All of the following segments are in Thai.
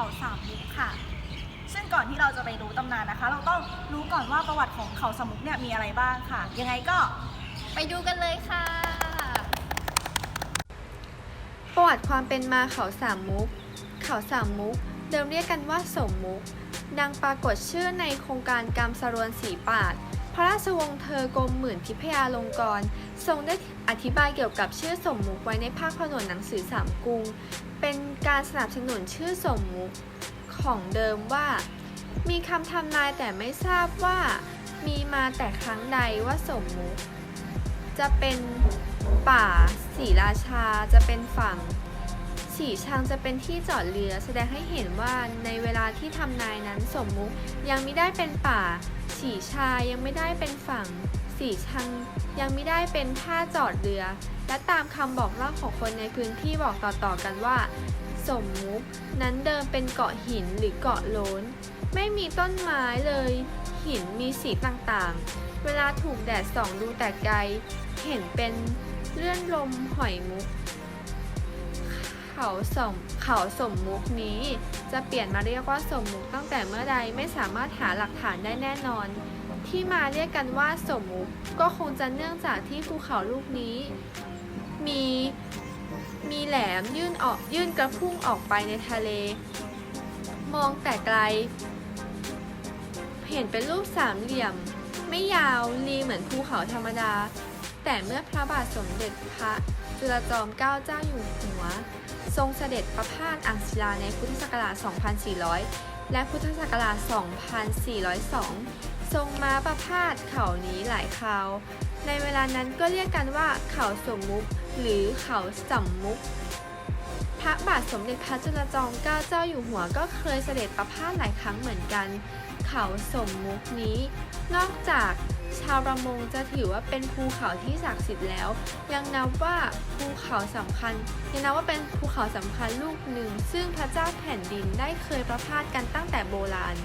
เขาสามมุกค่ะ ซึ่งก่อนที่เราจะไปรู้ตำนานนะคะ เราต้องรู้ก่อนว่าประวัติของเขาสามมุกเนี่ยมีอะไรบ้างค่ะ ยังไงก็ไปดูกันเลยค่ะ ประวัติความเป็นมาเขาสามมุก เขาสามมุก เดิมเรียกกันว่าสมมุกดังปรากฏชื่อในโครงการกรรมสรวนสีปาดพระราชวงศ์เธอกรมหมื่นทิพยาลงกรณ์ทรงได้อธิบายเกี่ยวกับชื่อสมมุกไว้ในภาคผนวกหนังสือสามกุง เป็นการสนับสนุนชื่อสมมุกของเดิมว่า มีคำทำนายแต่ไม่ทราบว่า มีมาแต่ครั้งใดว่าสมมุกจะเป็นป่าสีราชาจะเป็นฝั่งสีชังจะเป็นที่จอดเรือ แสดงให้เห็นว่าในเวลาที่ทำนายนั้นสมมุกยังไม่ได้เป็นป่าสีชายังไม่ได้เป็นฝั่ง สีชังยังไม่ได้เป็นท่าจอดเรือ และตามคำบอกเล่าของคนในพื้นที่บอกต่อๆกันว่า สมมุกนั้นเดิมเป็นเกาะหินหรือเกาะโล้นไม่มีต้นไม้เลย หินมีสีต่างๆ เวลาถูกแดดส่องดูแต่ไกล เห็นเป็นเลื่อนลมหอยมุก เขาสมเขาสมมุกนี้จะเปลี่ยนมาเรียกว่าสมมุกตั้งแต่เมื่อใดไม่สามารถหาหลักฐานได้แน่นอน ที่มาเรียกกันว่าสมมุกก็คงจะเนื่องจากที่ภูเขาลูกนี้ มีมีแหลมยื่นออกยื่นกระพุ่งออกไปในทะเล มองแต่ไกล เห็นเป็นรูปสามเหลี่ยม ไม่ยาวรีเหมือนภูเขาธรรมดา แต่เมื่อพระบาทสมเด็จพระจุลจอมเกล้าเจ้าอยู่หัว ทรงเสด็จประพาสอ่างศิลาในพุทธศักราช 2400 และพุทธศักราช 2402 ทรงมาประพาสเขานี้หลายคราว ในเวลานั้นก็เรียกกันว่าเขาสมมุกหรือเขาสัมมุก พระบาทสมเด็จพระจุลจอมเกล้าเจ้าอยู่หัวก็เคยเสด็จประพาสหลายครั้งเหมือนกัน เขาสมมุกนี้ นอกจาก ชาวประมงจะถือว่าเป็นภูเขาที่ศักดิ์สิทธิ์แล้ว ยังนับว่าภูเขาสำคัญ ยังนับว่าเป็นภูเขาสำคัญลูกหนึ่ง ซึ่งพระเจ้าแผ่นดินได้เคยประพาสกันตั้งแต่โบราณ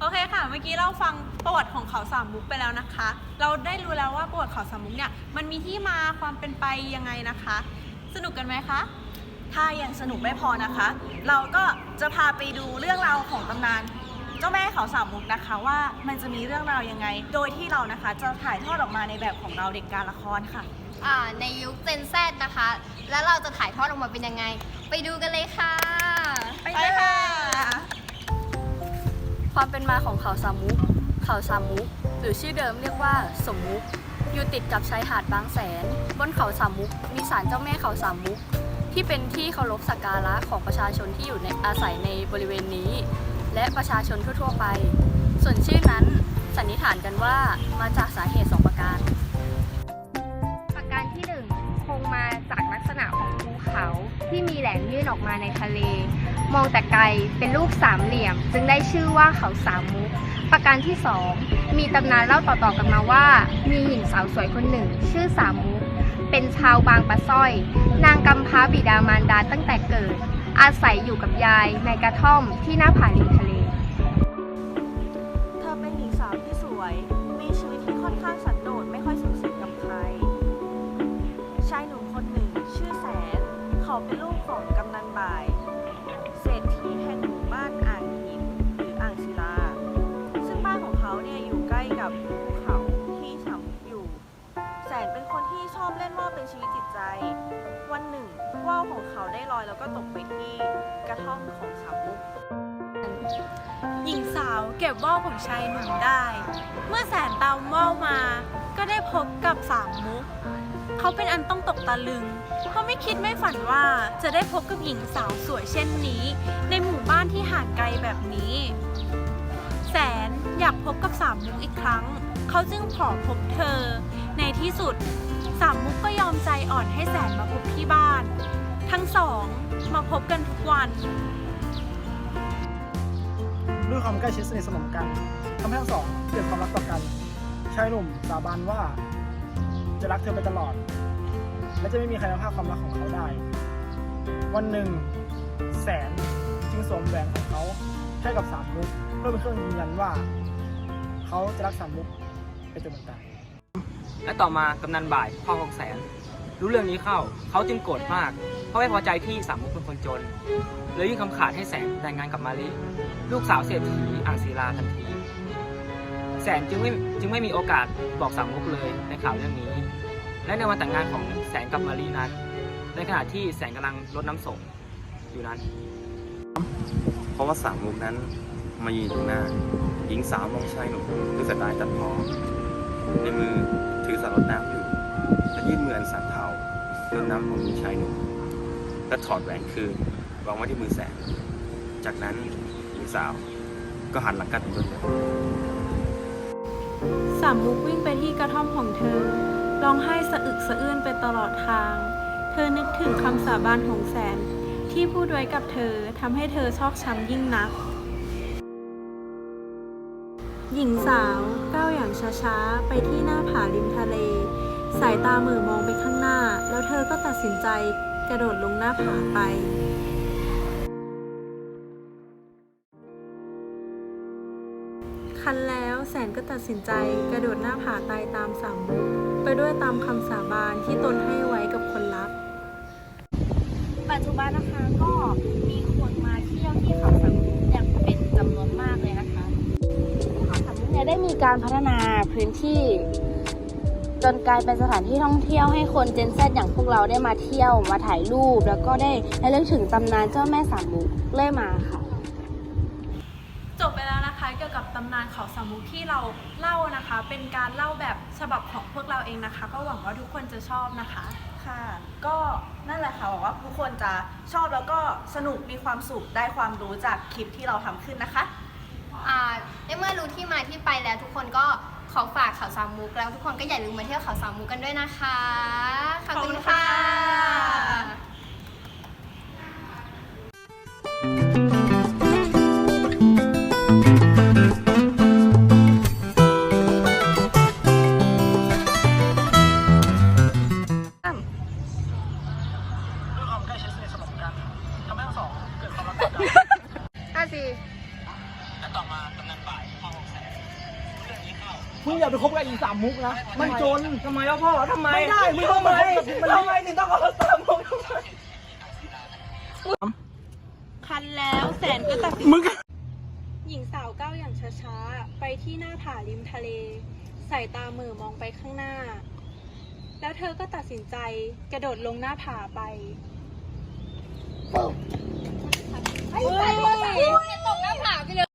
โอเคค่ะ เมื่อกี้เราฟังประวัติของเขาสามมุกไปแล้วนะคะ เราได้รู้แล้วว่าประวัติเขาสามมุกเนี่ยมันมีที่มาความเป็นไปยังไงนะคะ สนุกกันไหมคะถ้ายังสนุกไม่พอนะคะ เราก็จะพาไปดูเรื่องราวของตำนาน เจ้าแม่เขาสามมุกนะคะว่ามันจะมีเรื่องราวยังไง โดยที่เรานะคะจะถ่ายทอดออกมาในแบบของเราเด็กการละครค่ะ อ่าในยุคเจนแซนะคะ แล้วเราจะถ่ายทอดออกมาเป็นยังไง ไปดูกันเลยค่ะ ไปเลยค่ะ ความเป็นมาของเขาสามมุก เขาสามมุก หรือชื่อเดิมเรียกว่าสมมุก อยู่ติดกับชายหาดบางแสน บนเขาสามมุก มีศาลเจ้าแม่เขาสามมุก ที่เป็นที่เคารพสักการะของประชาชนที่อยู่ในอาศัยในบริเวณนี้ และประชาชนทั่วๆไป ส่วนชื่อนั้นสันนิษฐานกันว่ามาจากสาเหตุสองประการ ประการที่หนึ่งคงมาจากลักษณะของภูเขาที่มีแหลมยื่นออกมาในทะเล มองแต่ไกลเป็นรูปสามเหลี่ยม จึงได้ชื่อว่าเขาสามมุก ประการที่สองมีตำนานเล่าต่อๆกันมาว่า มีหญิงสาวสวยคนหนึ่ง ชื่อสามมุก เป็นชาวบางปะสร้อย นางกำพร้าบิดามารดาตั้งแต่เกิด อาศัยอยู่กับยายในกระท่อมที่หน้าผาริมทะเล หญิงสาวเก็บว่าวของชายหนุ่มได้ เมื่อแสนตามว่าวมา ก็ได้พบกับสามมุก เขาเป็นอันต้องตกตะลึงเขาไม่คิดไม่ฝันว่าจะได้พบกับหญิงสาวสวยเช่นนี้ ในหมู่บ้านที่ห่างไกลแบบนี้ แสนอยากพบกับสามมุกอีกครั้ง เขาจึงขอพบเธอ ในที่สุดสามมุกก็ยอมใจอ่อนให้แสนมาพบที่บ้าน ทั้งสองมาพบกันทุกวัน ด้วยความใกล้ชิดสนิทสนมกันทำให้ทั้งสองเกิดความรักต่อกันชายหนุ่มสาบานว่าจะรักเธอไปตลอด และจะไม่มีใครมาพากความรักของเขาได้ วันหนึ่งแสนจึงสวมแหวนของเขาให้กับสามมุกเพื่อเป็นเครื่องยืนยันว่า เขาจะรักสามมุกไปจนวันตายและต่อมากำนันบ่ายพ่อของแสน รู้เรื่องนี้เข้า เขาจึงโกรธมาก เพราะไม่พอใจที่สามมุกเป็นคนจนเลยยื่นคำขาดให้แสนแต่งงานกับมาลิ ลูกสาวเศรษฐีอ่างศิลาทันที แสนจึงไม่จึงไม่มีโอกาสบอกสามมุกเลยในข่าวเรื่องนี้ และในวันแต่งงานของแสนกับมาลีนั้น ในขณะที่แสนกำลังรดน้ำศพอยู่นั้น เพราะว่าสามมุกนั้นมายืนตรงหน้า หญิงสาวมองชายหนุ่มด้วยสายตาตัดพ้อในมือถือสารรดน้ำ อยู่และยื่นมือนสั่นเทารดน้ำของชายหนุ่มและถอดแหวนคืนวางไว้ที่มือแสน จากนั้นหญิงสาวก็หันหลังกลับไปดเร็วสามมุกวิ่งไปที่กระท่อมของเธอ ร้องไห้สะอึกสะอื้นไปตลอดทาง เธอนึกถึงคำสาบานของแสน ที่พูดไว้กับเธอทำให้เธอชอกช้ำยิ่งนัก หญิงสาวก้าวอย่างช้าๆ ไปที่หน้าผาริมทะเล สายตาเหม่อมองไปข้างหน้า แล้วเธอก็ตัดสินใจกระโดดลงหน้าผาไป คันแล้วแสนก็ตัดสินใจกระโดดหน้าผาตายตามสามมุกไปด้วยตามคำสาบานที่ตนให้ไว้กับคนรัก ปัจจุบันนะคะก็มีคนมาเที่ยวที่เขาสามมุกอย่างเป็นจำนวนมากเลยนะคะเขาสามมุกเนี่ยได้มีการพัฒนาพื้นที่ จนกลายเป็นสถานที่ท่องเที่ยวให้คนเจนแซอย่างพวกเราได้มาเที่ยวมาถ่ายรูป แล้วก็ได้ระลึกถึงตำนานเจ้าแม่สามมุกเรื่อยมาค่ะ จบไปแล้วนะคะเกี่ยวกับตำนานเขาสามมุกที่เราเล่านะคะ เป็นการเล่าแบบฉบับของพวกเราเองนะคะ ก็หวังว่าทุกคนจะชอบนะคะ ค่ะ ก็นั่นแหละค่ะหวังว่าทุกคนจะชอบแล้วก็สนุกมีความสุขได้ความรู้จากคลิปที่เราทำขึ้นนะคะ อ่าในเมื่อรู้ที่มาที่ไปแล้วทุกคนก็ขอฝากเขา สามมุกแล้วทุกคนก็อย่าลืมมาเที่ยวเขาสามมุกกันด้วยนะคะ ขอบคุณค่ะ ด้วยความใกล้ชิดสนิทสนมกันทำให้ทั้งสองเกิดความรักต่อกันห้าสี่และต่อมากำนันบ่ายพ่อของแสนเรื่องนี้เข้า มึงอย่าไปคบกับอีสามมุกนะ มันจนทำไมแล้วพ่อทำไมไม่ได้มึงต้องทำไมมาคบกับมันทำไมถึงต้องเอาสามมุกทำไมคันแล้วแสนก็ตัดสินมึงหญิงสาวก้าวอย่างช้าๆ ไปที่หน้าผาริมทะเลสายตาเหม่อมองไปข้างหน้า แล้วเธอก็ตัดสินใจกระโดดลงหน้าผาไปไอ้ใส่ตัวสามมุกเนี่ยตกน้ำ